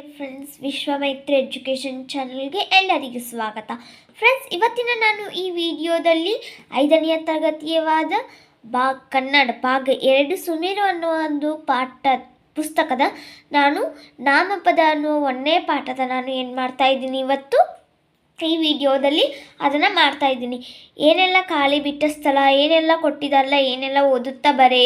Dear friends ವಿಶ್ವಮೈತ್ರಿ education ಚಾನಲ್ಗೆ ಎಲ್ಲರಿಗೂ ಸ್ವಾಗತ. ಫ್ರೆಂಡ್ಸ್ ಇವತ್ತಿನ ನಾನು ಈ ವಿಡಿಯೋದಲ್ಲಿ ಐದನೆಯ ತರಗತಿಯವಾದ ಬಾ, ಕನ್ನಡ ಭಾಗ ಎರಡು ಸುಮೇರು ಅನ್ನುವ ಒಂದು ಪಾಠ, ಪುಸ್ತಕದ ನಾನು ನಾಮಪದ ಅನ್ನುವ ಒಂದೇ ಪಾಠದ ನಾನು ಏನು ಮಾಡ್ತಾ ಇದ್ದೀನಿ ಇವತ್ತು? ಈ ವಿಡಿಯೋದಲ್ಲಿ ಅದನ್ನು ಮಾಡ್ತಾ ಇದ್ದೀನಿ. ಏನೆಲ್ಲ ಖಾಲಿ ಬಿಟ್ಟ ಸ್ಥಳ, ಏನೆಲ್ಲ ಕೊಟ್ಟಿದಾರಲ್ಲ ಏನೆಲ್ಲ ಓದುತ್ತಾ ಬರೆ,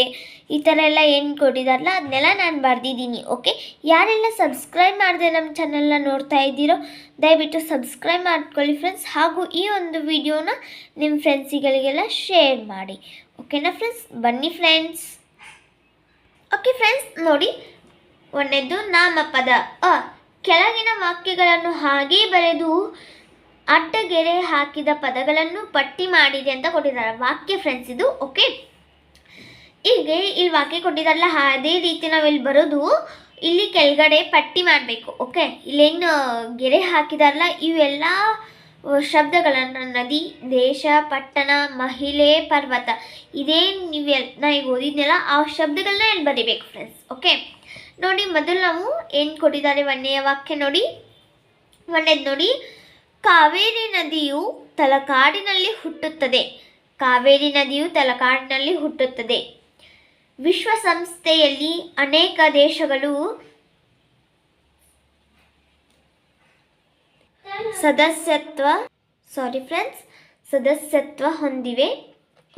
ಈ ಥರ ಎಲ್ಲ ಏನು ಕೊಟ್ಟಿದಾರಲ್ಲ ಅದನ್ನೆಲ್ಲ ನಾನು ಬರೆದಿದ್ದೀನಿ, ಓಕೆ? ಯಾರೆಲ್ಲ ಸಬ್ಸ್ಕ್ರೈಬ್ ಮಾಡಿದೆ ನಮ್ಮ ಚಾನೆಲ್ನ ನೋಡ್ತಾ ಇದ್ದೀರೋ, ದಯವಿಟ್ಟು ಸಬ್ಸ್ಕ್ರೈಬ್ ಮಾಡ್ಕೊಳ್ಳಿ ಫ್ರೆಂಡ್ಸ್ ಹಾಗೂ ಈ ಒಂದು ವಿಡಿಯೋನ ನಿಮ್ಮ ಫ್ರೆಂಡ್ಸಿಗಳಿಗೆಲ್ಲ ಶೇರ್ ಮಾಡಿ ಓಕೆನಾ ಫ್ರೆಂಡ್ಸ್ ಬನ್ನಿ ಫ್ರೆಂಡ್ಸ್ ಓಕೆ ಫ್ರೆಂಡ್ಸ್ ನೋಡಿ ಒಂದೇದು ನಾಮಪದ, ಅ, ಕೆಳಗಿನ ವಾಕ್ಯಗಳನ್ನು ಹಾಗೇ ಬರೆದು ಅಡ್ಡಗೆರೆ ಹಾಕಿದ ಪದಗಳನ್ನು ಪಟ್ಟಿ ಮಾಡಿದೆ ಅಂತ ಕೊಟ್ಟಿದ್ದಾರೆ. ವಾಕ್ಯ ಫ್ರೆಂಡ್ಸ್ ಇದು ಓಕೆ ಹೀಗೆ ಇಲ್ಲಿ ವಾಕ್ಯ ಕೊಟ್ಟಿದ್ದಾರಲ್ಲ, ಅದೇ ರೀತಿ ನಾವು ಇಲ್ಲಿ ಬರೋದು, ಇಲ್ಲಿ ಕೆಳಗಡೆ ಪಟ್ಟಿ ಮಾಡಬೇಕು ಓಕೆ ಇಲ್ಲೇನು ಗೆರೆ ಹಾಕಿದಾರಲ್ಲ, ಇವೆಲ್ಲ ಶಬ್ದಗಳನ್ನು ನದಿ, ದೇಶ, ಪಟ್ಟಣ, ಮಹಿಳೆ, ಪರ್ವತ ಇದೇನು ನೀವೆಲ್ಲ ನಾ ಈಗ ಓದಿದ್ನೆಲ್ಲ, ಆ ಶಬ್ದಗಳನ್ನ ಇಲ್ಲಿ ಬರಿಬೇಕು ಫ್ರೆಂಡ್ಸ್ ಓಕೆ ನೋಡಿ, ಮೊದಲು ನಾವು ಏನು ಕೊಟ್ಟಿದ್ದಾರೆ, ಒಂದನೆಯ ವಾಕ್ಯ ನೋಡಿ ಒಂದೇದು ನೋಡಿ ಕಾವೇರಿ ನದಿಯು ತಲಕಾಡಿನಲ್ಲಿ ಹುಟ್ಟುತ್ತದೆ. ಕಾವೇರಿ ನದಿಯು ತಲಕಾಡಿನಲ್ಲಿ ಹುಟ್ಟುತ್ತದೆ. ವಿಶ್ವಸಂಸ್ಥೆಯಲ್ಲಿ ಅನೇಕ ದೇಶಗಳು ಸದಸ್ಯತ್ವ ಸಾರಿ ಫ್ರೆಂಡ್ಸ್ ಸದಸ್ಯತ್ವ ಹೊಂದಿವೆ.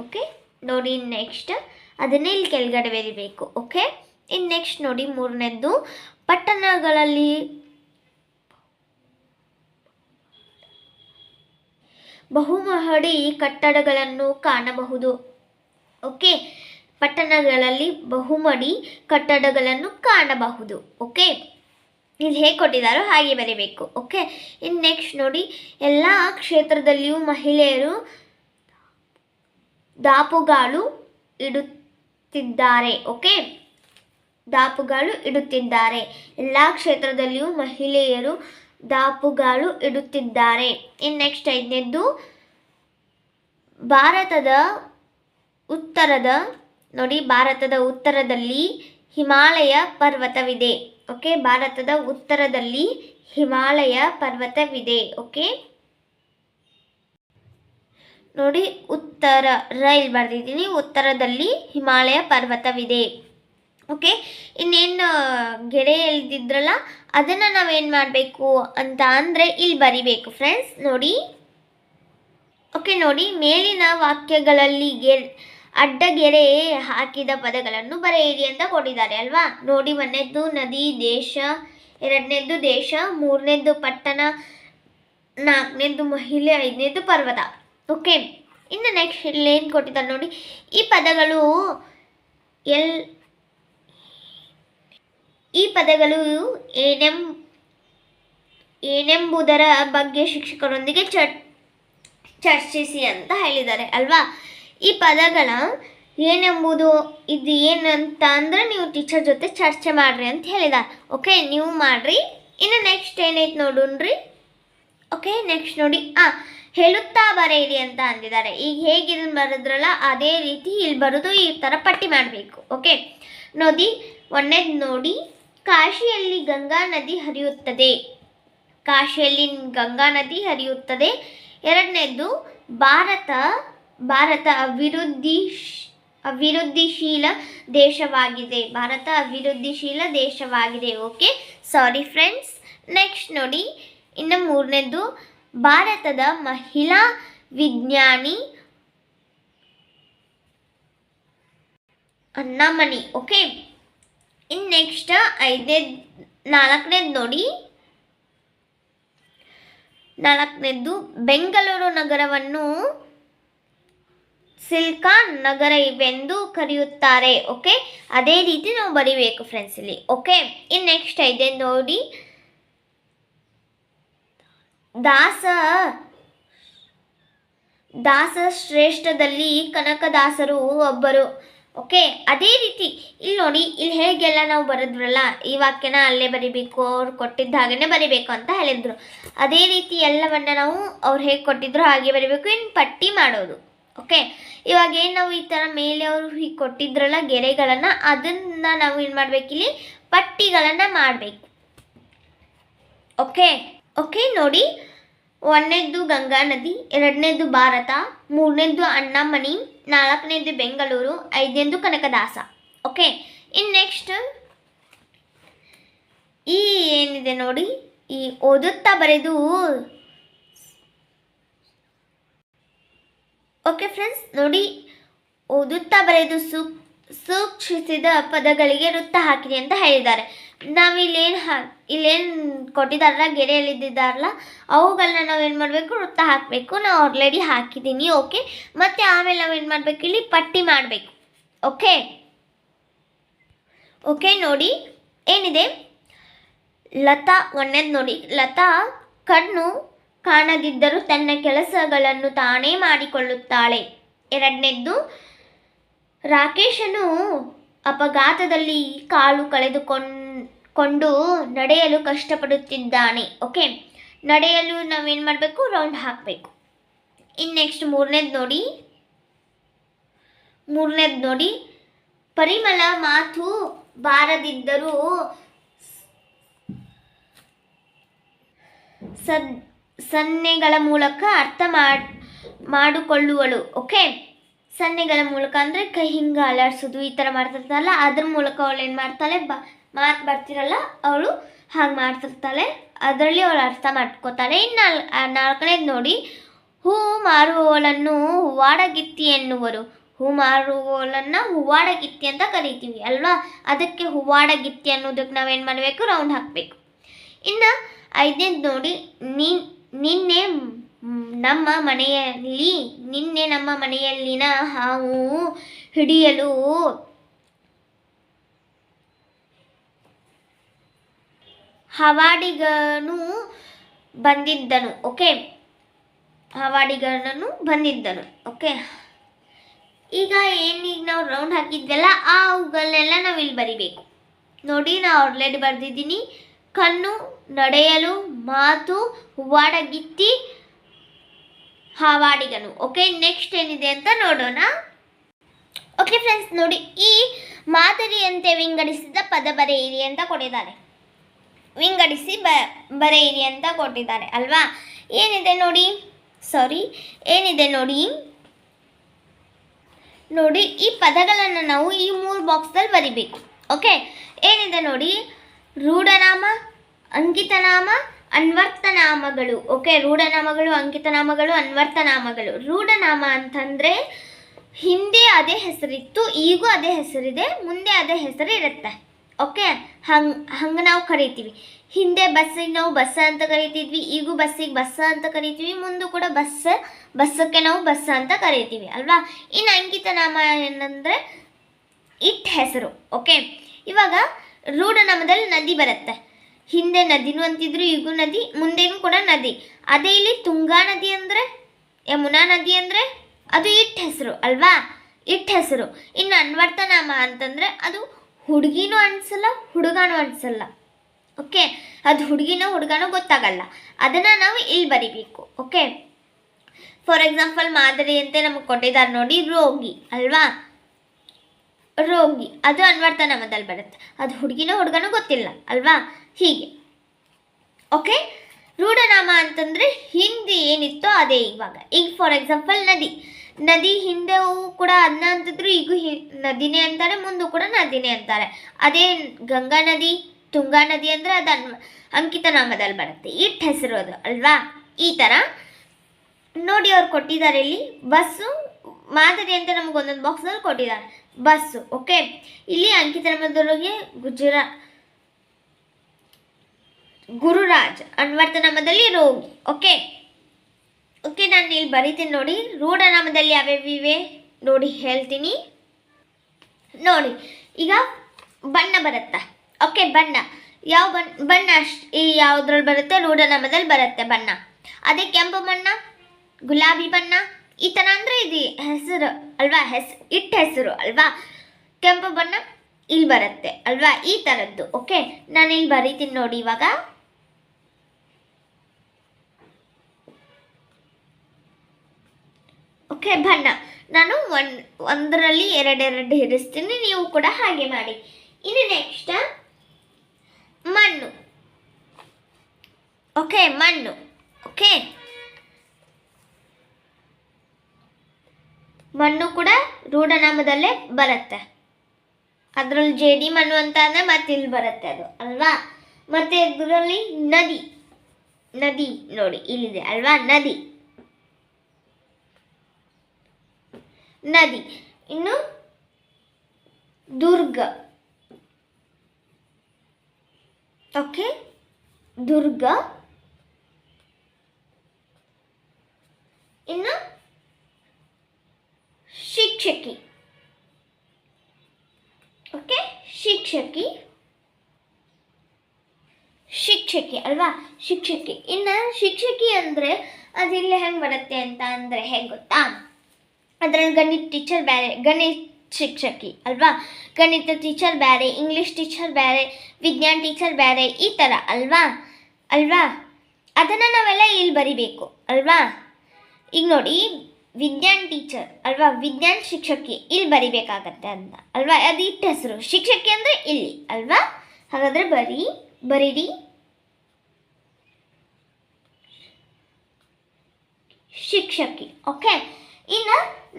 ಓಕೆ ನೋಡಿ ನೆಕ್ಸ್ಟ್ ಅದನ್ನೇ ಇಲ್ಲಿ ಕೆಳಗಡೆ ಬರಿಬೇಕು. ಓಕೆ ಇನ್ನು ನೆಕ್ಸ್ಟ್ ನೋಡಿ ಮೂರನೇದ್ದು, ಪಟ್ಟಣಗಳಲ್ಲಿ ಬಹುಮಹಡಿ ಕಟ್ಟಡಗಳನ್ನು ಕಾಣಬಹುದು. ಓಕೆ? ಪಟ್ಟಣಗಳಲ್ಲಿ ಬಹುಮಡಿ ಕಟ್ಟಡಗಳನ್ನು ಕಾಣಬಹುದು. ಓಕೆ? ಇಲ್ಲಿ ಹೇಗೆ ಕೊಟ್ಟಿದ್ದಾರೋ ಹಾಗೆ ಬರೀಬೇಕು. ಓಕೆ? ಇನ್ನು ನೆಕ್ಸ್ಟ್ ನೋಡಿ, ಎಲ್ಲ ಕ್ಷೇತ್ರದಲ್ಲಿಯೂ ಮಹಿಳೆಯರು ದಾಪುಗಾಲು ಇಡುತ್ತಿದ್ದಾರೆ. ಓಕೆ? ದಾಪುಗಾಲು ಇಡುತ್ತಿದ್ದಾರೆ. ಎಲ್ಲ ಕ್ಷೇತ್ರದಲ್ಲಿಯೂ ಮಹಿಳೆಯರು ದಾಪುಗಾಲು ಇಡುತ್ತಿದ್ದಾರೆ. ಇನ್ನು ನೆಕ್ಸ್ಟ್ ಐದನೇದ್ದು, ಭಾರತದ ಉತ್ತರದ, ನೋಡಿ ಭಾರತದ ಉತ್ತರದಲ್ಲಿ ಹಿಮಾಲಯ ಪರ್ವತವಿದೆ. ಓಕೆ ಭಾರತದ ಉತ್ತರದಲ್ಲಿ ಹಿಮಾಲಯ ಪರ್ವತವಿದೆ. ಓಕೆ ನೋಡಿ ಉತ್ತರ, ರೈಲ್ ಬರೆದಿದ್ದೀನಿ. ಉತ್ತರದಲ್ಲಿ ಹಿಮಾಲಯ ಪರ್ವತವಿದೆ. ಓಕೆ ಇನ್ನೇನು ಗೆರೆ ಎಳ್ದಿದ್ರಲ್ಲ, ಅದನ್ನು ನಾವೇನು ಮಾಡಬೇಕು ಅಂತ ಅಂದರೆ ಇಲ್ಲಿ ಬರಿಬೇಕು ಫ್ರೆಂಡ್ಸ್ ನೋಡಿ. ಓಕೆ ನೋಡಿ. ಮೇಲಿನ ವಾಕ್ಯಗಳಲ್ಲಿ ಗೆ ಅಡ್ಡಗೆರೆ ಹಾಕಿದ ಪದಗಳನ್ನು ಬರೆಯಿರಿ ಅಂತ ಕೊಟ್ಟಿದ್ದಾರೆ ಅಲ್ವಾ? ನೋಡಿ, ಒಂದನೇದ್ದು ನದಿ, ದೇಶ, ಎರಡನೇದ್ದು ದೇಶ, ಮೂರನೇದ್ದು ಪಟ್ಟಣ, ನಾಲ್ಕನೇದ್ದು ಮಹಿಳೆ, ಐದನೇದ್ದು ಪರ್ವತ. ಓಕೆ ಇನ್ನು ನೆಕ್ಸ್ಟ್ ಇಲ್ಲಿ ಏನು ಕೊಟ್ಟಿದ್ದಾರೆ ನೋಡಿ? ಈ ಪದಗಳು ಎಲ್ ಈ ಪದಗಳು ಏನೆಂ, ಏನೆಂಬುದರ ಬಗ್ಗೆ ಶಿಕ್ಷಕರೊಂದಿಗೆ ಚರ್, ಚರ್ಚಿಸಿ ಅಂತ ಹೇಳಿದ್ದಾರೆ, ಅಲ್ವಾ? ಈ ಪದಗಳ ಏನೆಂಬುದು, ಇದು ಏನಂತ ಅಂದರೆ ನೀವು ಟೀಚರ್ ಜೊತೆ ಚರ್ಚೆ ಮಾಡ್ರಿ ಅಂತ ಹೇಳಿದ್ದಾರೆ ಓಕೆ ನೀವು ಮಾಡ್ರಿ. ಇನ್ನು ನೆಕ್ಸ್ಟ್ ಏನೈತೆ ನೋಡೋಣ್ರಿ ಓಕೆ ನೆಕ್ಸ್ಟ್ ನೋಡಿ. ಆ, ಹೇಳುತ್ತಾ ಬರೆಯಿರಿ ಅಂತ ಅಂದಿದ್ದಾರೆ. ಈಗ ಹೇಗೆ ಇದನ್ನು ಬರೆದ್ರಲ್ಲ, ಅದೇ ರೀತಿ ಇಲ್ಲಿ ಬರೋದು ಈ ಥರ ಪಟ್ಟಿ ಮಾಡಬೇಕು. ಓಕೆ ನೋಡಿ ಒಂದೇದು ನೋಡಿ. ಕಾಶಿಯಲ್ಲಿ ಗಂಗಾ ನದಿ ಹರಿಯುತ್ತದೆ. ಕಾಶಿಯಲ್ಲಿ ಗಂಗಾ ನದಿ ಹರಿಯುತ್ತದೆ. ಎರಡನೇದು, ಭಾರತ ಭಾರತ ಅಭಿವೃದ್ಧಿ ಅಭಿವೃದ್ಧಿಶೀಲ ದೇಶವಾಗಿದೆ. ಭಾರತ ಅಭಿವೃದ್ಧಿಶೀಲ ದೇಶವಾಗಿದೆ. ಓಕೆ ಸಾರಿ ಫ್ರೆಂಡ್ಸ್ ನೆಕ್ಸ್ಟ್ ನೋಡಿ, ಇನ್ನು ಮೂರನೇದು, ಭಾರತದ ಮಹಿಳಾ ವಿಜ್ಞಾನಿ ಅನ್ನಮಣಿ ಓಕೆ ಇನ್ನು ನೆಕ್ಸ್ಟ್ ಐದನೇ, ನಾಲ್ಕನೇದು ನೋಡಿ. ನಾಲ್ಕನೇದು ಬೆಂಗಳೂರು ನಗರವನ್ನು ಸಿಲ್ಕಾನ್ ನಗರ ಇವೆಂದು ಕರೆಯುತ್ತಾರೆ, ಓಕೆ? ಅದೇ ರೀತಿ ನಾವು ಬರಿಬೇಕು ಫ್ರೆಂಡ್ಸ್ ಇಲ್ಲಿ, ಓಕೆ? ಇನ್ ನೆಕ್ಸ್ಟ್ ಐದೇ ನೋಡಿ. ದಾಸ ದಾಸ ಶ್ರೇಷ್ಠದಲ್ಲಿ ಕನಕದಾಸರು ಒಬ್ಬರು. ಓಕೆ, ಅದೇ ರೀತಿ ಇಲ್ಲಿ ನೋಡಿ ಇಲ್ಲಿ ಹೇಗೆಲ್ಲ ನಾವು ಬರೆದ್ರಲ್ಲ, ಈ ವಾಕ್ಯನ ಅಲ್ಲೇ ಬರಿಬೇಕು, ಅವ್ರು ಕೊಟ್ಟಿದ್ದ ಹಾಗೆಯೇ ಬರಿಬೇಕು ಅಂತ ಹೇಳಿದ್ರು. ಅದೇ ರೀತಿ ಎಲ್ಲವನ್ನ ನಾವು ಅವ್ರು ಹೇಗೆ ಕೊಟ್ಟಿದ್ರು ಹಾಗೆ ಬರಿಬೇಕು ಇನ್ನು ಪಟ್ಟಿ ಮಾಡೋದು. ಓಕೆ, ಇವಾಗ ಏನು ನಾವು ಈ ಥರ ಮೇಲೆ ಅವರು ಹೀಗೆ ಕೊಟ್ಟಿದ್ರಲ್ಲ ಗೆರೆಗಳನ್ನು, ಅದನ್ನು ನಾವು ಏನು ಮಾಡಬೇಕಿಲ್ಲಿ ಪಟ್ಟಿಗಳನ್ನು ಮಾಡಬೇಕು. ಓಕೆ ಓಕೆ, ನೋಡಿ. ಒಂದನೇದು ಗಂಗಾ ನದಿ ಎರಡನೇದು ಭಾರತ ಮೂರನೇದು ಅಣ್ಣಾಮಣಿ ನಾಲ್ಕನೇದು ಬೆಂಗಳೂರು, ಐದನೇದು ಕನಕದಾಸ. ಓಕೆ ಇನ್ನು ನೆಕ್ಸ್ಟ್ ಈ ಏನಿದೆ ನೋಡಿ? ಈ ಓದುತ್ತಾ ಬರೆದು ಓಕೆ ಫ್ರೆಂಡ್ಸ್ ನೋಡಿ. ಓದುತ್ತಾ ಬರೆದು ಸೂಕ್, ಸೂಕ್ಷಿಸಿದ ಪದಗಳಿಗೆ ವೃತ್ತ ಹಾಕಿದೆ ಅಂತ ಹೇಳಿದ್ದಾರೆ. ನಾವು ಇಲ್ಲೇನು ಹಾ, ಇಲ್ಲೇನು ಕೊಟ್ಟಿದ್ದಾರಲ್ಲ ಇದ್ದಿದ್ದಾರಲ್ಲ ಅವುಗಳನ್ನ ನಾವೇನು ಮಾಡಬೇಕು? ವೃತ್ತ ಹಾಕಬೇಕು. ನಾವು ಆಲ್ರೆಡಿ ಹಾಕಿದ್ದೀನಿ ಓಕೆ ಮತ್ತು ಆಮೇಲೆ ನಾವೇನು ಮಾಡಬೇಕು ಇಲ್ಲಿ? ಪಟ್ಟಿ ಮಾಡಬೇಕು ಓಕೆ ಓಕೆ ನೋಡಿ, ಏನಿದೆ? ಲತಾ ಒಂದನೇದು ನೋಡಿ. ಲತಾ ಕಣ್ಣು ಕಾಣದಿದ್ದರೂ ತನ್ನ ಕೆಲಸಗಳನ್ನು ತಾನೇ ಮಾಡಿಕೊಳ್ಳುತ್ತಾಳೆ. ಎರಡನೇದ್ದು, ರಾಕೇಶನು ಅಪಘಾತದಲ್ಲಿ ಕಾಲು ಕಳೆದುಕೊಂಡು ನಡೆಯಲು ಕಷ್ಟಪಡುತ್ತಿದ್ದಾನೆ, ಓಕೆ? ನಡೆಯಲು ನಾವೇನು ಮಾಡಬೇಕು? ರೌಂಡ್ ಹಾಕಬೇಕು. ಇನ್ನು ನೆಕ್ಸ್ಟ್ ಮೂರನೇದು ನೋಡಿ. ಮೂರನೇದು ನೋಡಿ. ಪರಿಮಳ ಮಾತು ಬಾರದಿದ್ದರೂ ಸದ್, ಸನ್ನೆಗಳ ಮೂಲಕ ಅರ್ಥ ಮಾಡ್, ಮಾಡಿಕೊಳ್ಳುವಳು, ಓಕೆ? ಸನ್ನೆಗಳ ಮೂಲಕ ಅಂದರೆ ಕೈ ಹಿಂಗೆ ಅಲಾಡಿಸೋದು ಈ ಥರ ಮಾಡ್ತಿರ್ತಾರಲ್ಲ, ಅದ್ರ ಮೂಲಕ ಅವಳು ಏನು ಮಾಡ್ತಾಳೆ? ಬ ಮಾತು ಬರ್ತಿರಲ್ಲ, ಅವಳು ಹಾಗೆ ಮಾಡ್ತಿರ್ತಾಳೆ. ಅದರಲ್ಲಿ ಅವಳು ಅರ್ಥ ಮಾಡ್ಕೋತಾಳೆ. ಇನ್ನು ನಾಲ್ ನಾಲ್ಕನೇದು ನೋಡಿ, ಹೂ ಮಾರುವವಳನ್ನು ಹೂವಾಡಗಿತ್ತಿ ಎನ್ನುವರು. ಹೂ ಮಾರುವವಳನ್ನು ಹೂವಾಡಗಿತ್ತಿ ಅಂತ ಕರಿತೀವಿ, ಅಲ್ವಾ? ಅದಕ್ಕೆ ಹೂವಾಡಗಿತ್ತಿ ಅನ್ನೋದಕ್ಕೆ ನಾವೇನು ಮಾಡಬೇಕು? ರೌಂಡ್ ಹಾಕಬೇಕು. ಇನ್ನು ಐದನೇದು ನೋಡಿ, ನೀನ್, ನಿನ್ನೆ ನಮ್ಮ ಮನೆಯಲ್ಲಿ, ನಿನ್ನೆ ನಮ್ಮ ಮನೆಯಲ್ಲಿನ ಹಾವು ಹಿಡಿಯಲು ಹವಾಡಿಗನು ಬಂದಿದ್ದನು ಓಕೆ ಹವಾಡಿಗನನ್ನು ಬಂದಿದ್ದನು ಓಕೆ ಈಗ ಏನೀಗ ನಾವು ರೌಂಡ್ ಹಾಕಿದ್ವಲ್ಲ, ಆ ಅವುಗಳನ್ನೆಲ್ಲ ನಾವು ಇಲ್ಲಿ ಬರಿಬೇಕು. ನೋಡಿ, ನಾವು ಆಲ್ರೆಡಿ ಬರೆದಿದ್ದೀನಿ. ಕಣ್ಣು ನಡೆಯಲು, ಮಾತು ಹೂವಾಡಗಿತ್ತಿ ಹಾವಾಡಿಗನು ಓಕೆ ನೆಕ್ಸ್ಟ್ ಏನಿದೆ ಅಂತ ನೋಡೋಣ. ಓಕೆ ಫ್ರೆಂಡ್ಸ್ ನೋಡಿ, ಈ ಮಾದರಿಯಂತೆ ವಿಂಗಡಿಸಿದ ಪದ ಬರೆಯಿರಿ ಅಂತ ಕೊಟ್ಟಿದ್ದಾರೆ. ವಿಂಗಡಿಸಿ ಬ, ಬರೆಯಿರಿ ಅಂತ ಕೊಟ್ಟಿದ್ದಾರೆ, ಅಲ್ವಾ? ಏನಿದೆ ನೋಡಿ ಸಾರಿ ಏನಿದೆ ನೋಡಿ? ನೋಡಿ, ಈ ಪದಗಳನ್ನು ನಾವು ಈ ಮೂರು ಬಾಕ್ಸ್ದಲ್ಲಿ ಬರಿಬೇಕು ಓಕೆ ಏನಿದೆ ನೋಡಿ? ರೂಢನಾಮ, ಅಂಕಿತನಾಮ, ಅನ್ವರ್ತನಾಮಗಳು ಓಕೆ ರೂಢನಾಮಗಳು, ಅಂಕಿತನಾಮಗಳು, ಅನ್ವರ್ತನಾಮಗಳು. ರೂಢನಾಮ ಅಂತಂದರೆ, ಹಿಂದೆ ಅದೇ ಹೆಸರಿತ್ತು, ಈಗೂ ಅದೇ ಹೆಸರಿದೆ, ಮುಂದೆ ಅದೇ ಹೆಸರು ಇರುತ್ತೆ ಓಕೆ, ಹಂಗೆ ಹಂಗೆ ನಾವು ಕರಿತೀವಿ. ಹಿಂದೆ ಬಸ್ಸಿಗೆ ನಾವು ಬಸ್ಸ ಅಂತ ಕರಿತಿದ್ವಿ, ಈಗೂ ಬಸ್ಸಿಗೆ ಬಸ್ಸ ಅಂತ ಕರಿತೀವಿ, ಮುಂದೂ ಕೂಡ ಬಸ್ಸ ಬಸ್ಸಕ್ಕೆ ನಾವು ಬಸ್ಸ ಅಂತ ಕರಿತೀವಿ, ಅಲ್ವಾ? ಇನ್ನು ಅಂಕಿತನಾಮ ಏನಂದರೆ, ಇಟ್ ಹೆಸರು, ಓಕೆ? ಇವಾಗ, ರೂಢನಾಮದಲ್ಲಿ ನದಿ ಬರುತ್ತೆ. ಹಿಂದೆ ನದಿನೂ ಅಂತಿದ್ರು, ಈಗೂ ನದಿ ಮುಂದೆಗೂ ಕೂಡ ನದಿ. ಅದೇ ಇಲ್ಲಿ ತುಂಗಾ ನದಿ ಅಂದರೆ, ಯಮುನಾ ನದಿ ಅಂದರೆ, ಅದು ಇಟ್ ಹೆಸರು, ಅಲ್ವಾ? ಇಟ್ ಹೆಸರು. ಇನ್ನು ಅನ್ವರ್ತನಾಮ ಅಂತಂದರೆ, ಅದು ಹುಡುಗಿನೂ ಅನಿಸಲ್ಲ, ಹುಡುಗನೂ ಅನಿಸಲ್ಲ. ಓಕೆ ಅದು ಹುಡುಗಿನೋ ಹುಡುಗನೋ ಗೊತ್ತಾಗಲ್ಲ. ಅದನ್ನು ನಾವು ಇಲ್ಲಿ ಬರಿಬೇಕು. ಓಕೆ ಫಾರ್ ಎಕ್ಸಾಂಪಲ್ ಅಂತ ನಮಗೆ ಕೊಟ್ಟಿದ್ದಾರೆ ನೋಡಿ, ರೋಗಿ, ಅಲ್ವಾ? ರೋಗಿ, ಅದು ಅನ್ವರ್ತನಾಮದಲ್ಲಿ ಬರುತ್ತೆ. ಅದು ಹುಡುಗಿನೋ ಹುಡುಗನೋ ಗೊತ್ತಿಲ್ಲ, ಅಲ್ವಾ? ಹೀಗೆ. ಓಕೆ ರೂಢನಾಮ ಅಂತಂದರೆ ಹಿಂದೆ ಏನಿತ್ತೋ ಅದೇ ಇವಾಗ. ಈಗ ಫಾರ್ ಎಕ್ಸಾಂಪಲ್ ನದಿ. ನದಿ ಹಿಂದೆ ಕೂಡ ಅದನ್ನ ಅಂತಿದ್ರು, ಈಗ ನದಿನೇ ಅಂತಾರೆ, ಮುಂದೆ ಕೂಡ ನದಿನೇ ಅಂತಾರೆ. ಅದೇ ಗಂಗಾ ನದಿ, ತುಂಗಾ ನದಿ ಅಂದರೆ ಅದು ಅನ್ವ ಅಂಕಿತ ನಾಮದಲ್ಲಿ ಬರುತ್ತೆ. ಇಟ್ ಹೆಸರು ಅದು, ಅಲ್ವಾ? ಈ ಥರ ನೋಡಿ ಅವ್ರು ಕೊಟ್ಟಿದ್ದಾರೆ ಇಲ್ಲಿ. ಬಸ್ಸು, ಮಾದರಿ ಅಂತ ನಮ್ಗೆ ಒಂದೊಂದು ಬಾಕ್ಸ್ನಲ್ಲಿ ಕೊಟ್ಟಿದ್ದಾರೆ. ಬಸ್ಸು ಓಕೆ ಇಲ್ಲಿ ಅಂಕಿತ ನಾಮದೊಳಗೆ ಗುಜರಾ, ಗುರುರಾಜ್ ಅನ್ವರ್ತನಾಮದಲ್ಲಿ ರೋಗಿ ಓಕೆ ಓಕೆ, ನಾನು ಇಲ್ಲಿ ಬರೀತೀನಿ ನೋಡಿ. ರೂಢನಾಮದಲ್ಲಿ ಯಾವ್ಯಾವಿವೆ ನೋಡಿ ಹೇಳ್ತೀನಿ. ನೋಡಿ, ಈಗ ಬಣ್ಣ ಬರುತ್ತೆ? ಓಕೆ, ಬಣ್ಣ. ಯಾವ ಬಣ್ಣ ಬಣ್ಣ ಈ ಯಾವುದ್ರಲ್ಲಿ ಬರುತ್ತೆ? ರೂಢನಾಮದಲ್ಲಿ ಬರುತ್ತೆ ಬಣ್ಣ. ಅದೇ ಕೆಂಪು ಬಣ್ಣ, ಗುಲಾಬಿ ಬಣ್ಣ, ಈ ಥರ ಅಂದರೆ ಇದು ಹೆಸರು ಅಲ್ವಾ? ಹೆಸ್, ಇಟ್ಟ ಹೆಸರು ಅಲ್ವಾ? ಕೆಂಪು ಬಣ್ಣ ಇಲ್ಲಿ ಬರುತ್ತೆ ಅಲ್ವಾ? ಈ ಥರದ್ದು ಓಕೆ? ನಾನು ಇಲ್ಲಿ ಬರೀತೀನಿ ನೋಡಿ ಇವಾಗ. ಓಕೆ ಬಣ್ಣ ನಾನು ಒನ್, ಒಂದರಲ್ಲಿ ಎರಡೆರಡು ಇರಿಸ್ತೀನಿ, ನೀವು ಕೂಡ ಹಾಗೆ ಮಾಡಿ. ಇನ್ನು ನೆಕ್ಸ್ಟ್ ಮಣ್ಣು. ಓಕೆ ಮಣ್ಣು. ಓಕೆ? ಮಣ್ಣು ಕೂಡ ರೂಢನಾಮದಲ್ಲೇ ಬರುತ್ತೆ. ಅದರಲ್ಲಿ ಜೇಡಿ ಮಣ್ಣು ಅಂತ ಅಂದರೆ ಮತ್ತೆ ಇಲ್ಲಿ ಬರುತ್ತೆ ಅದು, ಅಲ್ವಾ? ಮತ್ತೆ ಇದರಲ್ಲಿ ನದಿ. ನದಿ, ನೋಡಿ, ಇಲ್ಲಿದೆ, ಅಲ್ವಾ? ನದಿ. ನದಿ. ಇನ್ನು ದುರ್ಗ. ಓಕೆ ದುರ್ಗ. ಇನ್ನು ಶಿಕ್ಷಕಿ. ಓಕೆ ಶಿಕ್ಷಕಿ. ಶಿಕ್ಷಕಿ ಅಲ್ವಾ? ಶಿಕ್ಷಕಿ. ಇನ್ನು ಶಿಕ್ಷಕಿ ಅಂದರೆ ಅದಿಲ್ಲಿ ಹೆಂಗೆ ಬರುತ್ತೆ ಅಂತ ಅಂದರೆ ಹೇಗೆ ಗೊತ್ತಾ? ಅದರಲ್ಲಿ ಗಣಿತ ಟೀಚರ್ ಬೇರೆ, ಗಣಿತ ಶಿಕ್ಷಕಿ ಅಲ್ವಾ? ಗಣಿತ ಟೀಚರ್ ಬೇರೆ ಇಂಗ್ಲೀಷ್ ಟೀಚರ್ ಬೇರೆ, ವಿಜ್ಞಾನ ಟೀಚರ್ ಬೇರೆ, ಈ ಥರ ಅಲ್ವಾ? ಅಲ್ವಾ? ಅದನ್ನು ನಾವೆಲ್ಲ ಇಲ್ಲಿ ಬರಿಬೇಕು, ಅಲ್ವಾ? ಈಗ ನೋಡಿ, ವಿಜ್ಞಾನ ಟೀಚರ್ ಅಲ್ವಾ, ವಿಜ್ಞಾನ ಶಿಕ್ಷಕಿ ಇಲ್ಲಿ ಬರಿಬೇಕಾಗತ್ತೆ ಅಂತ, ಅಲ್ವಾ? ಅದು ಇಟ್ಟ ಹೆಸರು, ಶಿಕ್ಷಕಿ ಅಂದರೆ ಇಲ್ಲಿ, ಅಲ್ವಾ? ಹಾಗಾದರೆ ಬರೀ, ಬರೀರಿ. ಶಿಕ್ಷಕಿ ಓಕೆ ಇನ್ನು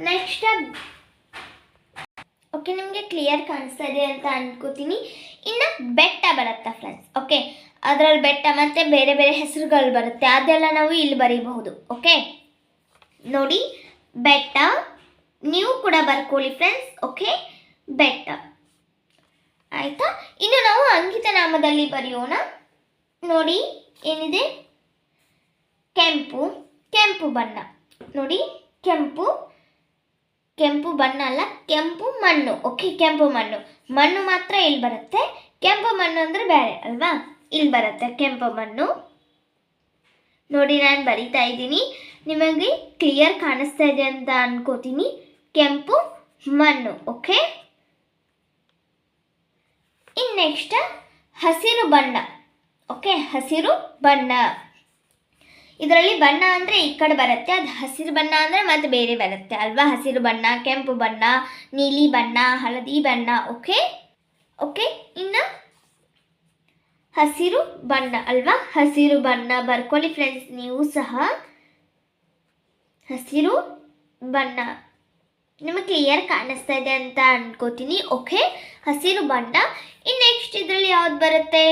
ನೆಕ್ಸ್ಟ್ ಓಕೆ ನಿಮಗೆ ಕ್ಲಿಯರ್ ಕಾಣಿಸ್ತಾ ಇದೆ ಅಂತ ಅನ್ಕೋತೀನಿ. ಇನ್ನು ಬೆಟ್ಟ ಬರುತ್ತೆ ಫ್ರೆಂಡ್ಸ್ ಓಕೆ ಅದರಲ್ಲಿ ಬೆಟ್ಟ ಮತ್ತು ಬೇರೆ ಬೇರೆ ಹೆಸರುಗಳು ಬರುತ್ತೆ. ಅದೆಲ್ಲ ನಾವು ಇಲ್ಲಿ ಬರೀಬಹುದು ಓಕೆ ನೋಡಿ, ಬೆಟ್ಟ. ನೀವು ಕೂಡ ಬರ್ಕೊಳ್ಳಿ ಫ್ರೆಂಡ್ಸ್ ಓಕೆ ಬೆಟ್ಟ. ಆಯಿತಾ? ಇನ್ನು ನಾವು ಅಂಕಿತ ನಾಮದಲ್ಲಿ ಬರೆಯೋಣ. ನೋಡಿ, ಏನಿದೆ? ಕೆಂಪು ಕೆಂಪು ಬಣ್ಣ. ನೋಡಿ ಕೆಂಪು ಕೆಂಪು ಬಣ್ಣ ಅಲ್ಲ, ಕೆಂಪು ಮಣ್ಣು. ಓಕೆ ಕೆಂಪು ಮಣ್ಣು. ಮಣ್ಣು ಮಾತ್ರ ಇಲ್ಲಿ ಬರುತ್ತೆ. ಕೆಂಪು ಮಣ್ಣು ಅಂದರೆ ಬೇರೆ, ಅಲ್ವಾ? ಇಲ್ಲಿ ಬರುತ್ತೆ ಕೆಂಪು ಮಣ್ಣು. ನೋಡಿ, ನಾನು ಬರಿತಾ ಇದ್ದೀನಿ. ನಿಮಗೆ ಕ್ಲಿಯರ್ ಕಾಣಿಸ್ತಾ ಇದೆ ಅಂತ ಅನ್ಕೋತೀನಿ. ಕೆಂಪು ಮಣ್ಣು ಓಕೆ ಇನ್ನು ನೆಕ್ಸ್ಟ್ ಹಸಿರು ಬಣ್ಣ. ಓಕೆ ಹಸಿರು ಬಣ್ಣ. ಇದರಲ್ಲಿ ಬಣ್ಣ ಅಂದರೆ ಈ ಕಡೆ ಬರುತ್ತೆ, ಅದು ಹಸಿರು ಬಣ್ಣ ಅಂದರೆ ಮತ್ತೆ ಬೇರೆ ಬರುತ್ತೆ ಅಲ್ವಾ? ಹಸಿರು ಬಣ್ಣ, ಕೆಂಪು ಬಣ್ಣ, ನೀಲಿ ಬಣ್ಣ, ಹಳದಿ ಬಣ್ಣ ಓಕೆ ಓಕೆ ಇನ್ನು ಹಸಿರು ಬಣ್ಣ ಅಲ್ವಾ? ಹಸಿರು ಬಣ್ಣ ಬರ್ಕೊಳ್ಳಿ ಫ್ರೆಂಡ್ಸ್ ನೀವು ಸಹ. ಹಸಿರು ಬಣ್ಣ. ನಿಮಗೆ ಕ್ಲಿಯರ್ ಕಾಣಿಸ್ತಾ ಇದೆ ಅಂತ ಅನ್ಕೋತೀನಿ ಓಕೆ ಹಸಿರು ಬಣ್ಣ. ಇನ್ನು ನೆಕ್ಸ್ಟ್ ಇದರಲ್ಲಿ ಯಾವ್ದು ಬರುತ್ತೆ?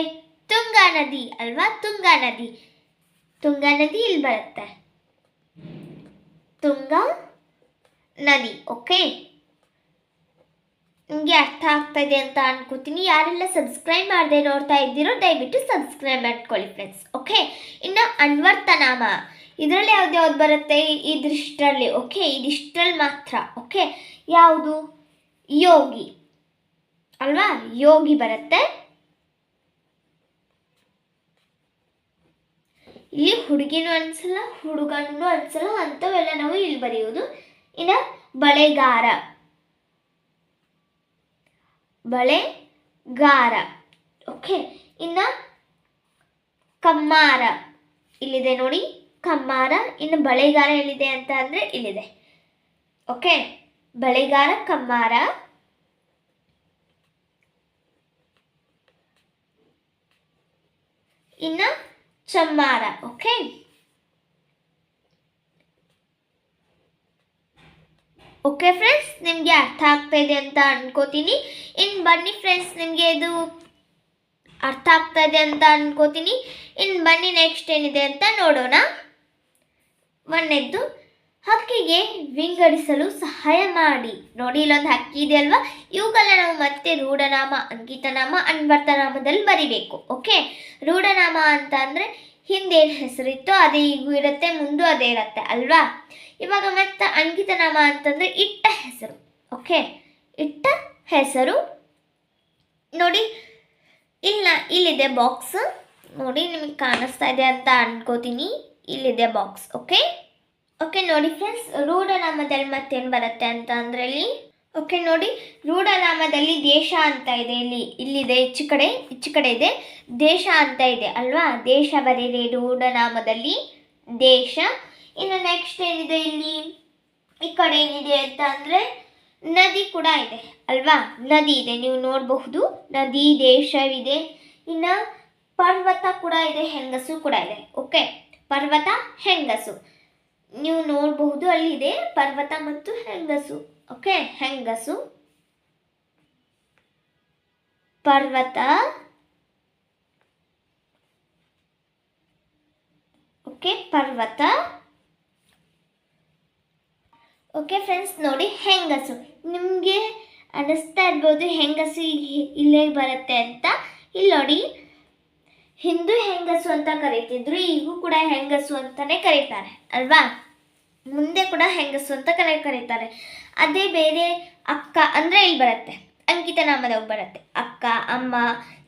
ತುಂಗಾ ನದಿ ಅಲ್ವಾ? ತುಂಗಾ ನದಿ. ತುಂಗಾ ನದಿ ಇಲ್ಲಿ ಬರುತ್ತೆ. ತುಂಗಾ ನದಿ ಓಕೆ ನಿಮಗೆ ಅರ್ಥ ಆಗ್ತಾ ಇದೆ ಅಂತ ಅನ್ಕೋತೀನಿ. ಯಾರೆಲ್ಲ ಸಬ್ಸ್ಕ್ರೈಬ್ ಮಾಡದೆ ನೋಡ್ತಾ ಇದ್ದೀರೋ, ದಯವಿಟ್ಟು ಸಬ್ಸ್ಕ್ರೈಬ್ ಮಾಡ್ಕೊಳ್ಳಿ ಫ್ರೆಂಡ್ಸ್ ಓಕೆ ಇನ್ನು ಅನ್ವರ್ತನಾಮ. ಇದರಲ್ಲಿ ಯಾವ್ದು ಯಾವ್ದು ಬರುತ್ತೆ? ಇದಿಷ್ಟರಲ್ಲಿ ಓಕೆ ಇದಿಷ್ಟರಲ್ಲಿ ಮಾತ್ರ ಓಕೆ ಯಾವುದು? ಯೋಗಿ, ಅಲ್ವಾ? ಯೋಗಿ ಬರುತ್ತೆ. ಇಲ್ಲಿ ಹುಡುಗಿನೂ ಅನ್ಸಲ್ಲ, ಹುಡುಗನೂ ಅನ್ಸಲ್ಲ, ಅಂಥವೆಲ್ಲ ನಾವು ಇಲ್ಲಿ ಬರೆಯುವುದು ಇನ್ನು ಬಳೆಗಾರ. ಬಳೆಗಾರ. ಓಕೆ ಇನ್ನು ಕಮ್ಮಾರ ಇಲ್ಲಿದೆ ನೋಡಿ. ಕಮ್ಮಾರ, ಇನ್ನು ಬಳೆಗಾರ ಎಲ್ಲಿದೆ ಅಂತ ಅಂದರೆ ಇಲ್ಲಿದೆ. ಓಕೆ ಬಳೆಗಾರ, ಕಮ್ಮಾರ. ಇನ್ನು ಚಮ್ಮಾರ ಓಕೆ ಓಕೆ ಫ್ರೆಂಡ್ಸ್ ನಿಮಗೆ ಅರ್ಥ ಆಗ್ತಾ ಇದೆ ಅಂತ ಅನ್ಕೋತೀನಿ. ಇನ್ನು ಬನ್ನಿ ಫ್ರೆಂಡ್ಸ್ ನಿಮಗೆ ಇದು ಅರ್ಥ ಆಗ್ತಾ ಇದೆ ಅಂತ ಅನ್ಕೋತೀನಿ. ಇನ್ನು ಬನ್ನಿ ನೆಕ್ಸ್ಟ್ ಏನಿದೆ ಅಂತ ನೋಡೋಣ. ಒಂದನೇದ್ದು ಹಕ್ಕಿಗೆ ವಿಂಗಡಿಸಲು ಸಹಾಯ ಮಾಡಿ. ನೋಡಿ, ಇಲ್ಲೊಂದು ಹಕ್ಕಿ ಇದೆ ಅಲ್ವಾ? ಇವುಗಳನ್ನ ನಾವು ಮತ್ತೆ ರೂಢನಾಮ, ಅಂಕಿತನಾಮ, ಅನ್ವರ್ತನಾಮದಲ್ಲಿ ಬರಿಬೇಕು ಓಕೆ ರೂಢನಾಮ ಅಂತ ಅಂದರೆ ಹಿಂದೇನು ಹೆಸರಿತ್ತೋ ಅದೇ ಈಗೂ ಇರುತ್ತೆ, ಮುಂದೂ ಅದೇ ಇರುತ್ತೆ ಅಲ್ವಾ? ಇವಾಗ ಮತ್ತೆ ಅಂಕಿತನಾಮ ಅಂತಂದರೆ ಇಟ್ಟ ಹೆಸರು ಓಕೆ ಇಟ್ಟ ಹೆಸರು, ನೋಡಿ ಇಲ್ಲ ಇಲ್ಲಿದೆ ಬಾಕ್ಸ್ ನೋಡಿ, ನಿಮಗೆ ಕಾಣಿಸ್ತಾ ಇದೆ ಅಂತ ಅನ್ಕೋತೀನಿ. ಇಲ್ಲಿದೆ ಬಾಕ್ಸ್ ಓಕೆ ಓಕೆ ನೋಡಿ ಫ್ರೆಂಡ್ಸ್ ರೂಢನಾಮದಲ್ಲಿ ಮತ್ತೇನು ಬರುತ್ತೆ ಅಂತ ಅಂದರೆ ಇಲ್ಲಿ ಓಕೆ ನೋಡಿ, ರೂಢನಾಮದಲ್ಲಿ ದೇಶ ಅಂತ ಇದೆ ಇಲ್ಲಿ. ಇಲ್ಲಿದೆ, ಹೆಚ್ಚು ಕಡೆ ಹೆಚ್ಚು ಕಡೆ ಇದೆ. ದೇಶ ಅಂತ ಇದೆ ಅಲ್ವಾ? ದೇಶ ಬರೀರಿ ರೂಢನಾಮದಲ್ಲಿ ದೇಶ. ಇನ್ನು ನೆಕ್ಸ್ಟ್ ಏನಿದೆ ಇಲ್ಲಿ? ಈ ಕಡೆ ಏನಿದೆ ಅಂತ ಅಂದರೆ, ನದಿ ಕೂಡ ಇದೆ ಅಲ್ವಾ? ನದಿ ಇದೆ, ನೀವು ನೋಡಬಹುದು. ನದಿ, ದೇಶವಿದೆ. ಇನ್ನು ಪರ್ವತ ಕೂಡ ಇದೆ, ಹೆಂಗಸು ಕೂಡ ಇದೆ. ಓಕೆ ಪರ್ವತ, ಹೆಂಗಸು. ನೀವು ನೋಡಬಹುದು ಅಲ್ಲಿದೆ ಪರ್ವತ ಮತ್ತು ಹೆಂಗಸು. ಓಕೆ ಹೆಂಗಸು. ಪರ್ವತ. ಓಕೆ ಪರ್ವತ. ಓಕೆ ಫ್ರೆಂಡ್ಸ್ ನೋಡಿ ಹೆಂಗಸು. ನಿಮಗೆ ಅನ್ನಿಸ್ತಾ ಇರ್ಬೋದು ಹೆಂಗಸು ಇಲ್ಲಿ ಇಲ್ಲೇ ಬರುತ್ತೆ ಅಂತ. ಇಲ್ಲಿ ನೋಡಿ, ಹಿಂದೂ ಹೆಂಗಸು ಅಂತ ಕರೀತಿದ್ರು, ಈಗೂ ಕೂಡ ಹೆಂಗಸು ಅಂತಾನೆ ಕರೀತಾರೆ, ಅಲ್ವಾ? ಮುಂದೆ ಕೂಡ ಹೆಂಗಸು ಅಂತ ಕರೆ, ಕರೀತಾರೆ. ಅದೇ ಬೇರೆ ಅಕ್ಕ ಅಂದರೆ ಇಲ್ಲಿ ಬರುತ್ತೆ. ಅಂಕಿತ ನಾಮದವಾಗ ಬರುತ್ತೆ. ಅಕ್ಕ, ಅಮ್ಮ,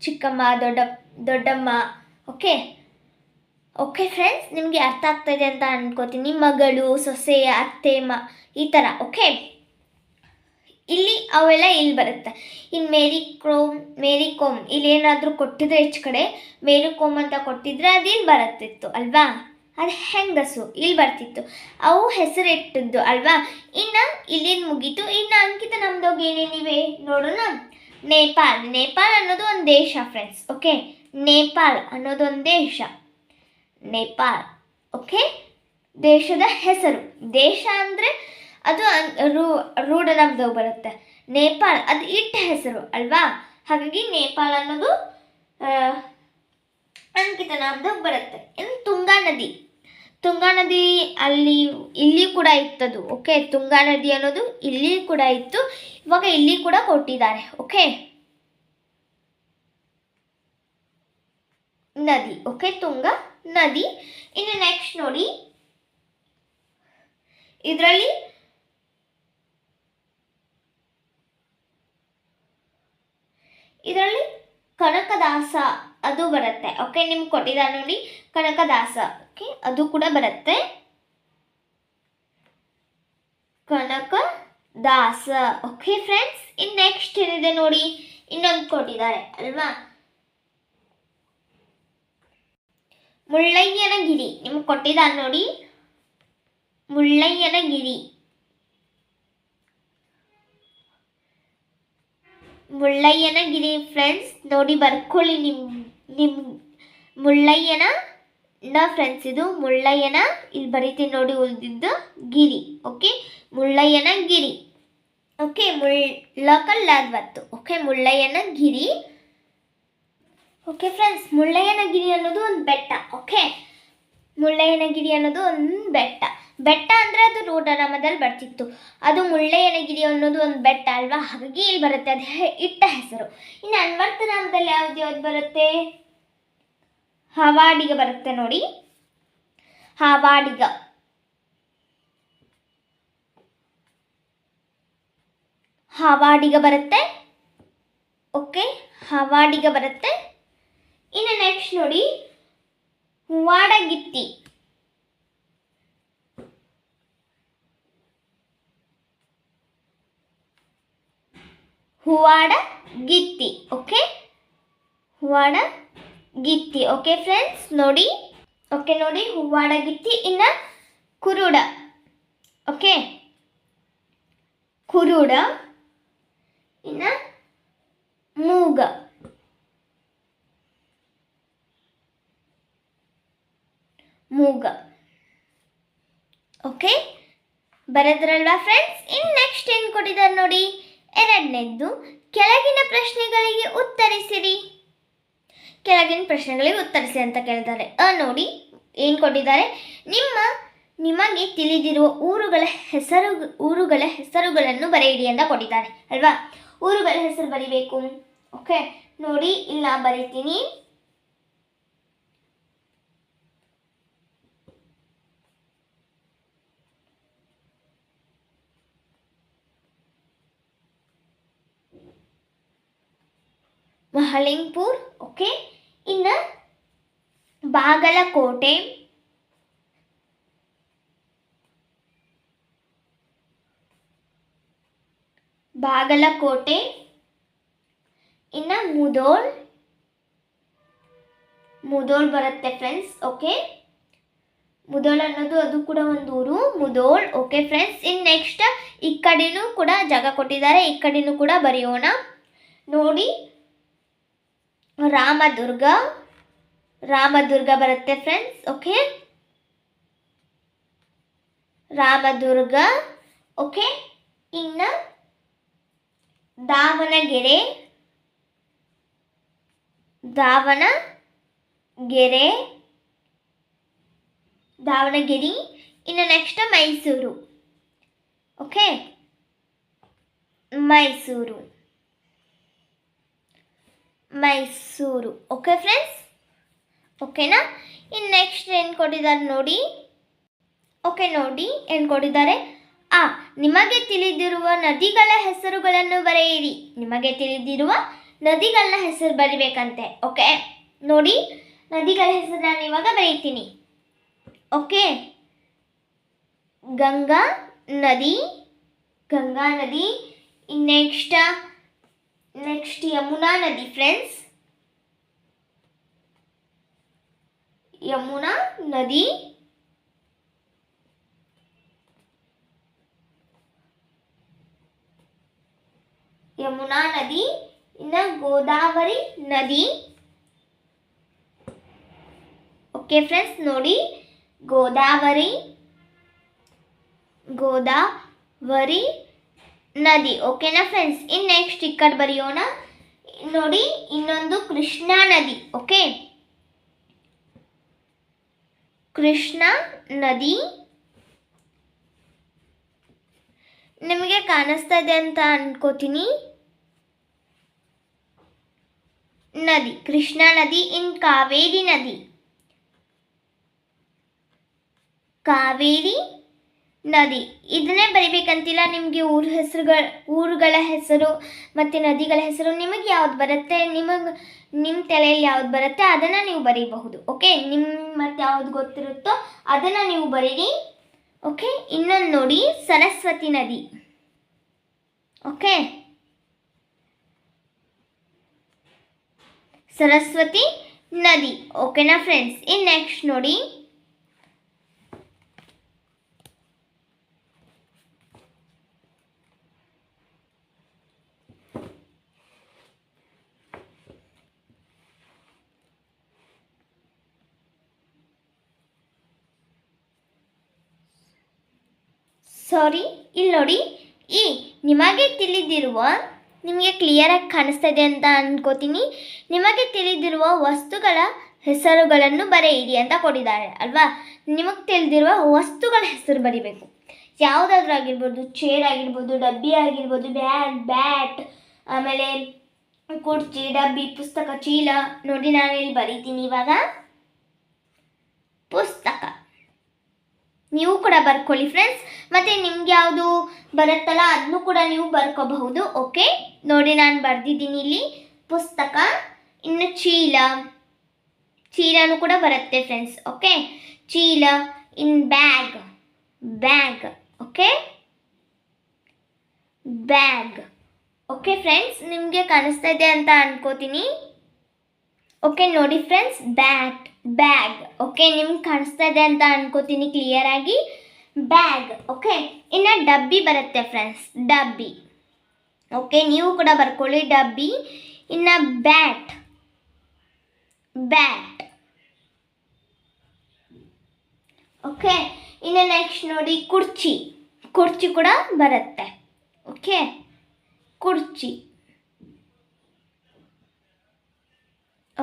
ಚಿಕ್ಕಮ್ಮ, ದೊಡ್ಡ, ದೊಡ್ಡಮ್ಮ ಓಕೆ ಓಕೆ ಫ್ರೆಂಡ್ಸ್ ನಿಮಗೆ ಅರ್ಥ ಆಗ್ತಾಯಿದೆ ಅಂತ ಅನ್ಕೋತೀನಿ. ಮಗಳು, ಸೊಸೆ, ಅತ್ತೆ, ಮ, ಈ ಥರ ಓಕೆ ಇಲ್ಲಿ ಅವೆಲ್ಲ ಇಲ್ಲಿ ಬರುತ್ತೆ. ಇನ್ನು ಮೇರಿ ಕ್ರೋಮ್, ಮೇರಿ ಕೋಮ್ ಇಲ್ಲಿ ಏನಾದರೂ ಕೊಟ್ಟಿದ್ರೆ ಹೆಚ್ಚು ಕಡೆ, ಮೇರಿ ಕೋಮ್ ಅಂತ ಕೊಟ್ಟಿದ್ರೆ ಅದು ಇಲ್ಲಿ ಬರುತ್ತಿತ್ತು, ಅಲ್ವಾ? ಅದು ಹೆಂಗಸು? ಇಲ್ಲಿ ಬರ್ತಿತ್ತು. ಅವು ಹೆಸರಿಟ್ಟದ್ದು ಅಲ್ವಾ? ಇನ್ನು ಇಲ್ಲಿಂದ ಮುಗೀತು. ಇನ್ನು ಅಂಕಿತ ನಮ್ದೋಗಿ ಏನೇನಿವೆ ನೋಡೋಣ. ನೇಪಾಲ್ ನೇಪಾಲ್ ಅನ್ನೋದು ಒಂದು ದೇಶ ಫ್ರೆಂಡ್ಸ್ ಓಕೆ ನೇಪಾಲ್ ಅನ್ನೋದು ಒಂದು ದೇಶ. ನೇಪಾಲ್ ಓಕೆ ದೇಶದ ಹೆಸರು. ದೇಶ ಅಂದರೆ ಅದು ರೂ ರೂಢ ನಮ್ದು ಬರುತ್ತೆ. ನೇಪಾಳ್, ಅದು ಇಟ್ಟ ಹೆಸರು ಅಲ್ವಾ? ಹಾಗಾಗಿ ನೇಪಾಳ್ ಅನ್ನೋದು ಅಂಕಿತ ನಮ್ದು ಬರುತ್ತೆ. ಇನ್ನು ತುಂಗಾ ನದಿ. ತುಂಗಾ ನದಿ ಅಲ್ಲಿ, ಇಲ್ಲಿ ಕೂಡ ಇತ್ತದು ಓಕೆ ತುಂಗಾ ನದಿ ಅನ್ನೋದು ಇಲ್ಲಿ ಕೂಡ ಇತ್ತು, ಇವಾಗ ಇಲ್ಲಿ ಕೂಡ ಕೊಟ್ಟಿದ್ದಾರೆ ಓಕೆ ನದಿ ಓಕೆ ತುಂಗಾ ನದಿ. ಇನ್ನು ನೆಕ್ಸ್ಟ್ ನೋಡಿ. ಇದರಲ್ಲಿ ಇದರಲ್ಲಿ ಕನಕದಾಸ ಅದು ಬರುತ್ತೆ ಓಕೆ ನಿಮ್ಗೆ ಕೊಟ್ಟಿದ್ದಾರೆ ನೋಡಿ ಕನಕದಾಸ. ಓಕೆ, ಅದು ಕೂಡ ಬರುತ್ತೆ. ಕನಕದಾಸ ಓಕೆ ಫ್ರೆಂಡ್ಸ್ ಇನ್ ನೆಕ್ಸ್ಟ್ ಏನಿದೆ ನೋಡಿ, ಇನ್ನೊಂದು ಕೊಟ್ಟಿದ್ದಾರೆ ಅಲ್ವಾ? ಮುಳ್ಳಯ್ಯನಗಿರಿ ನಿಮ್ಗೆ ಕೊಟ್ಟಿದ್ದಾರೆ ನೋಡಿ. ಮುಳ್ಳಯ್ಯನಗಿರಿ ಮುಳ್ಳಯ್ಯನಗಿರಿ ಫ್ರೆಂಡ್ಸ್ ನೋಡಿ ಬರ್ಕೊಳ್ಳಿ ನಿಮ್ ನಿಮ್ ಮುಳ್ಳಯ್ಯನ. ನ ಫ್ರೆಂಡ್ಸ್ ಇದು ಮುಳ್ಳಯ್ಯನ, ಇಲ್ಲಿ ಬರೀತೀನಿ ನೋಡಿ ಉಳಿದಿದ್ದು ಗಿರಿ ಓಕೆ ಮುಳ್ಳಯ್ಯನ ಗಿರಿ ಓಕೆ ಮುಳ್ಳ ಮುಳ್ಳಕಲ್ಲಾದ್ವತ್ತು okay Mullayyana giri okay friends Mullayyana giri ಅನ್ನೋದು ಒಂದು ಬೆಟ್ಟ ಓಕೆ ಮುಳ್ಳಯ್ಯನ ಗಿರಿ ಅನ್ನೋದು ಒಂದು ಬೆಟ್ಟ. ಬೆಟ್ಟ ಅಂದರೆ ಅದು ರೂಢನಾಮದಲ್ಲಿ ಬರ್ತಿತ್ತು. ಅದು ಮುಳ್ಳಯ್ಯನಗಿರಿ ಅನ್ನೋದು ಒಂದು ಬೆಟ್ಟ ಅಲ್ವಾ? ಹಾಗಾಗಿ ಇಲ್ಲಿ ಬರುತ್ತೆ, ಅದು ಇಟ್ಟ ಹೆಸರು. ಇನ್ನು ಅನ್ವರ್ತನಾಮದಲ್ಲಿ ಯಾವ್ದು ಯಾವ್ದು ಬರುತ್ತೆ? ಹಾವಾಡಿಗ ಬರುತ್ತೆ ನೋಡಿ. ಹವಾಡಿಗ. ಹವಾಡಿಗ ಬರುತ್ತೆ. ಓಕೆ, ಹವಾಡಿಗ ಬರುತ್ತೆ. ಇನ್ನು ನೆಕ್ಸ್ಟ್ ನೋಡಿ, ವಾಡಗಿತ್ತಿ. ಹೂವಾಡ ಗಿತ್ತಿ ಓಕೆ? ಹೂವಾಡ ಗಿತ್ತಿ ಓಕೆ ಫ್ರೆಂಡ್ಸ್ ನೋಡಿ ಓಕೆ ನೋಡಿ, ಹೂವಾಡ ಗಿತ್ತಿ, ಇನ್ನು ಕುರುಡ ಓಕೆ ಕುರುಡ, ಇನ್ನು ಮೂಗ. ಮೂಗ ಓಕೆ ಬರೆದ್ರಲ್ವಾ ಫ್ರೆಂಡ್ಸ್ ಇನ್ನು ನೆಕ್ಸ್ಟ್ ಏನು ಕೊಟ್ಟಿದ್ದಾರೆ ನೋಡಿ? ಎರಡನೇದ್ದು, ಕೆಳಗಿನ ಪ್ರಶ್ನೆಗಳಿಗೆ ಉತ್ತರಿಸಿರಿ. ಕೆಳಗಿನ ಪ್ರಶ್ನೆಗಳಿಗೆ ಉತ್ತರಿಸಿ ಅಂತ ಕೇಳಿದ್ದಾರೆ ಅ ನೋಡಿ, ಏನು ಕೊಟ್ಟಿದ್ದಾರೆ? ನಿಮ್ಮ, ನಿಮಗೆ ತಿಳಿದಿರುವ ಊರುಗಳ ಹೆಸರು, ಊರುಗಳ ಹೆಸರುಗಳನ್ನು ಬರೆಯಿರಿ ಅಂತ ಕೊಟ್ಟಿದ್ದಾರೆ, ಅಲ್ವಾ? ಊರುಗಳ ಹೆಸರು ಬರೀಬೇಕು. ಓಕೆ, ನೋಡಿ, ಇಲ್ಲ, ಬರೀತೀನಿ. ಮಹಲಿಂಗ್ಪುರ್, ಓಕೆ? ಇನ್ನು ಬಾಗಲಕೋಟೆ ಬಾಗಲಕೋಟೆ ಇನ್ನು ಮುದೋಳ್ ಮುದೋಳ್ ಬರುತ್ತೆ ಫ್ರೆಂಡ್ಸ್ ಓಕೆ ಮುದೋಳ್ ಅನ್ನೋದು ಅದು ಕೂಡ ಒಂದು ಊರು ಮುದೋಳ್ ಓಕೆ ಫ್ರೆಂಡ್ಸ್ ಇನ್ನು ನೆಕ್ಸ್ಟ್ ಈ ಕಡೆನೂ ಕೂಡ ಜಾಗ ಕೊಟ್ಟಿದ್ದಾರೆ ಈ ಕಡೆನೂ ಕೂಡ ಬರೆಯೋಣ ನೋಡಿ ರಾಮದುರ್ಗ. ರಾಮದುರ್ಗ ಬರುತ್ತೆ ಫ್ರೆಂಡ್ಸ್ ಓಕೆ ರಾಮದುರ್ಗ ಓಕೆ ಇನ್ನು ದಾವಣಗೆರೆ ದಾವಣಗೆರೆ ದಾವಣಗೆರೆ, ಇನ್ನು next Mysuru okay Mysuru. Mysuru. Okay friends ಓಕೆನಾ ಇನ್ನು ನೆಕ್ಸ್ಟ್ ಏನು ಕೊಟ್ಟಿದ್ದಾರೆ ನೋಡಿ? ಓಕೆ ನೋಡಿ ಏನು ಕೊಟ್ಟಿದ್ದಾರೆ? ಆ, ನಿಮಗೆ ತಿಳಿದಿರುವ ನದಿಗಳ ಹೆಸರುಗಳನ್ನು ಬರೆಯಿರಿ. ನಿಮಗೆ ತಿಳಿದಿರುವ ನದಿಗಳ ಹೆಸರು ಬರಿಬೇಕಂತೆ. ಓಕೆ ನೋಡಿ, ನದಿಗಳ ಹೆಸರು ನಾನು ಇವಾಗ ಬರೀತೀನಿ. ಓಕೆ ಗಂಗಾ ನದಿ ಗಂಗಾ ನದಿ ನೆಕ್ಸ್ಟ್ ನೆಕ್ಸ್ಟ್ ಯಮುನಾ ನದಿ ಫ್ರೆಂಡ್ಸ್ ಯಮುನಾ ನದಿ ಯಮುನಾ ನದಿ ಇನ್ನು ಗೋದಾವರಿ ನದಿ ಓಕೆ ಫ್ರೆಂಡ್ಸ್ ನೋಡಿ ಗೋದಾವರಿ ಗೋದಾವರಿ ನದಿ ಓಕೆನಾ ಫ್ರೆಂಡ್ಸ್ ಇನ್ನು ನೆಕ್ಸ್ಟ್ ಈ ಕಡೆ ಬರೆಯೋಣ. ನೋಡಿ, ಇನ್ನೊಂದು ಕೃಷ್ಣಾ ನದಿ ಓಕೆ ಕೃಷ್ಣ ನದಿ. ನಿಮಗೆ ಕಾಣಿಸ್ತಾ ಇದೆ ಅಂತ ಅನ್ಕೋತೀನಿ. ನದಿ, ಕೃಷ್ಣಾ ನದಿ, ಇನ್ ಕಾವೇರಿ ನದಿ. ಕಾವೇರಿ? ನದಿ. ಇದನ್ನೇ ಬರಿಬೇಕಂತಿಲ್ಲ ನಿಮಗೆ ಊರ ಹೆಸರುಗಳ, ಊರುಗಳ ಹೆಸರು ಮತ್ತು ನದಿಗಳ ಹೆಸರು ನಿಮಗೆ ಯಾವ್ದು ಬರುತ್ತೆ? ನಿಮಗೆ ನಿಮ್ಮ ತಲೆಯಲ್ಲಿ ಯಾವ್ದು ಬರುತ್ತೆ ಅದನ್ನು ನೀವು ಬರೀಬಹುದು ಓಕೆ ನಿಮ್ಮ ಮತ್ತು ಯಾವ್ದು ಗೊತ್ತಿರುತ್ತೋ ಅದನ್ನು ನೀವು ಬರೀರಿ ಓಕೆ ಇನ್ನೊಂದು ನೋಡಿ, ಸರಸ್ವತಿ ನದಿ ಓಕೆ ಸರಸ್ವತಿ ನದಿ ಓಕೆನಾ ಫ್ರೆಂಡ್ಸ್ ಇನ್ನು ನೆಕ್ಸ್ಟ್ ನೋಡಿ. ಸಾರಿ? ಇಲ್ಲಿ ನೋಡಿ. ಈ ನಿಮಗೆ ತಿಳಿದಿರುವ, ನಿಮಗೆ ಕ್ಲಿಯರಾಗಿ ಕಾಣಿಸ್ತಾ ಇದೆ ಅಂತ ಅನ್ಕೋತೀನಿ. ನಿಮಗೆ ತಿಳಿದಿರುವ ವಸ್ತುಗಳ ಹೆಸರುಗಳನ್ನು ಬರೆಯಿರಿ ಅಂತ ಕೊಟ್ಟಿದ್ದಾರೆ, ಅಲ್ವಾ? ನಿಮಗೆ ತಿಳಿದಿರುವ ವಸ್ತುಗಳ ಹೆಸರು ಬರಿಬೇಕು. ಯಾವುದಾದ್ರೂ ಆಗಿರ್ಬೋದು ಚೇರ್ ಆಗಿರ್ಬೋದು, ಡಬ್ಬಿ ಆಗಿರ್ಬೋದು ಬ್ಯಾಟ್ ಬ್ಯಾಟ್ ಆಮೇಲೆ ಕುರ್ಚಿ, ಡಬ್ಬಿ, ಪುಸ್ತಕ, ಚೀಲ. ನೋಡಿ ನಾನು ಇಲ್ಲಿ ಬರೀತೀನಿ ಇವಾಗ. ಪುಸ್ತಕ ನೀವು ಕೂಡ ಬರ್ಕೊಳ್ಳಿ ಫ್ರೆಂಡ್ಸ್ ಮತ್ತು ನಿಮ್ಗೆ ಯಾವುದು ಬರುತ್ತಲ್ಲ ಅದನ್ನು ಕೂಡ ನೀವು ಬರ್ಕೋಬಹುದು ಓಕೆ ನೋಡಿ ನಾನು ಬರೆದಿದ್ದೀನಿ ಇಲ್ಲಿ ಪುಸ್ತಕ, ಇನ್ನು ಚೀಲ. ಚೀಲನೂ ಕೂಡ ಬರುತ್ತೆ ಫ್ರೆಂಡ್ಸ್ ಓಕೆ ಚೀಲ, in bag bag okay bag okay friends ನಿಮಗೆ ಕಾಣಿಸ್ತಾ ಇದೆ ಅಂತ ಅನ್ಕೋತೀನಿ. ಓಕೆ ನೋಡಿ ಫ್ರೆಂಡ್ಸ್ ಬ್ಯಾಟ್ ಬ್ಯಾಗ್ ಓಕೆ ನಿಮ್ಗೆ ಕಾಣಿಸ್ತಾ ಇದೆ ಅಂತ ಅನ್ಕೋತೀನಿ ಕ್ಲಿಯರ್ ಆಗಿ. ಬ್ಯಾಗ್ ಓಕೆ ಇನ್ನು ಡಬ್ಬಿ ಬರುತ್ತೆ ಫ್ರೆಂಡ್ಸ್ ಡಬ್ಬಿ. ಓಕೆ ನೀವು ಕೂಡ ಬರ್ಕೊಳ್ಳಿ ಡಬ್ಬಿ. ಇನ್ನು ಬ್ಯಾಟ್ ಬ್ಯಾಟ್ ಓಕೆ ಇನ್ನು ನೆಕ್ಸ್ಟ್ ನೋಡಿ ಕುರ್ಚಿ. ಕುರ್ಚಿ ಕೂಡ ಬರುತ್ತೆ. ಓಕೆ ಕುರ್ಚಿ.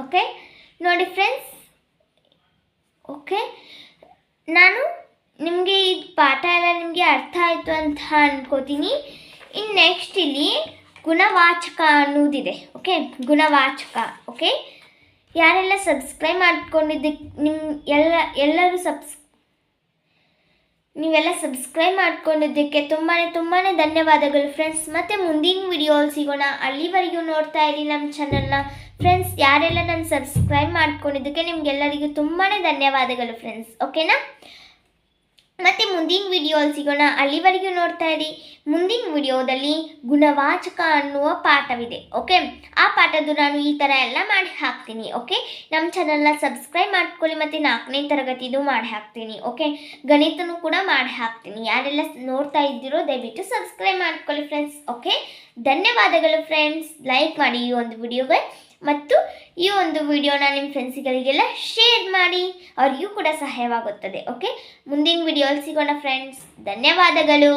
ಓಕೆ? ನೋಡಿ ಫ್ರೆಂಡ್ಸ್ ಓಕೆ? ನಾನು ನಿಮಗೆ ಈ ಪಾಠ ಎಲ್ಲ ನಿಮಗೆ ಅರ್ಥ ಆಯಿತು ಅಂತ ಅನ್ಕೋತೀನಿ. ಇನ್ನು ನೆಕ್ಸ್ಟ್ ಇಲ್ಲಿ ಗುಣವಾಚಕ ಅನ್ನೋದಿದೆ. ಓಕೆ? ಗುಣವಾಚಕ. ಓಕೆ? ಯಾರೆಲ್ಲ ಸಬ್ಸ್ಕ್ರೈಬ್ ಮಾಡ್ಕೊಂಡಿದ್ದಕ್ಕೆ ನಿಮ್ಮ ಎಲ್ಲ, ಎಲ್ಲರೂ ಸಬ್ಸ್ ನೀವೆಲ್ಲ ಸಬ್ಸ್ಕ್ರೈಬ್ ಮಾಡ್ಕೊಂಡಿದ್ದಕ್ಕೆ ತುಂಬಾ ತುಂಬಾ ಧನ್ಯವಾದಗಳು ಫ್ರೆಂಡ್ಸ್ ಮತ್ತು ಮುಂದಿನ ವಿಡಿಯೋಲ್ಲಿ ಸಿಗೋಣ. ಅಲ್ಲಿವರೆಗೂ ನೋಡ್ತಾ ಇರಿ ನಮ್ಮ ಚಾನಲ್ನ ಫ್ರೆಂಡ್ಸ್ ಯಾರೆಲ್ಲ ನಾನು ಸಬ್ಸ್ಕ್ರೈಬ್ ಮಾಡ್ಕೊಂಡಿದ್ದಕ್ಕೆ ನಿಮಗೆಲ್ಲರಿಗೂ ತುಂಬಾ ಧನ್ಯವಾದಗಳು ಫ್ರೆಂಡ್ಸ್ ಓಕೆನಾ ಮತ್ತು ಮುಂದಿನ ವಿಡಿಯೋಲ್ಲಿ ಸಿಗೋಣ. ಅಲ್ಲಿವರೆಗೂ ನೋಡ್ತಾ ಇರಿ. ಮುಂದಿನ ವಿಡಿಯೋದಲ್ಲಿ ಗುಣವಾಚಕ ಅನ್ನುವ ಪಾಠವಿದೆ, ಓಕೆ? ಆ ಪಾಠದ್ದು ನಾನು ಈ ಥರ ಎಲ್ಲ ಮಾಡಿ ಹಾಕ್ತೀನಿ, ಓಕೆ? ನಮ್ಮ ಚಾನಲ್ನ ಸಬ್ಸ್ಕ್ರೈಬ್ ಮಾಡ್ಕೊಳ್ಳಿ ಮತ್ತು ನಾಲ್ಕನೇ ತರಗತಿದು ಮಾಡಿ ಹಾಕ್ತೀನಿ, ಓಕೆ? ಗಣಿತನೂ ಕೂಡ ಮಾಡಿ ಹಾಕ್ತೀನಿ. ಯಾರೆಲ್ಲ ನೋಡ್ತಾ ಇದ್ದೀರೋ ದಯವಿಟ್ಟು ಸಬ್ಸ್ಕ್ರೈಬ್ ಮಾಡ್ಕೊಳ್ಳಿ ಫ್ರೆಂಡ್ಸ್ ಓಕೆ? ಧನ್ಯವಾದಗಳು ಫ್ರೆಂಡ್ಸ್ ಲೈಕ್ ಮಾಡಿ ಈ ಒಂದು ವಿಡಿಯೋಗೆ. ಮತ್ತು ಈ ಒಂದು ವಿಡಿಯೋನ ನಿಮ್ಮ ಫ್ರೆಂಡ್ಸ್ಗಳಿಗೆಲ್ಲ ಶೇರ್ ಮಾಡಿ, ಅವರಿಗೂ ಕೂಡ ಸಹಾಯವಾಗುತ್ತದೆ ಓಕೆ ಮುಂದಿನ ವಿಡಿಯೋಲ್ಲಿ ಸಿಗೋಣ ಫ್ರೆಂಡ್ಸ್ ಧನ್ಯವಾದಗಳು.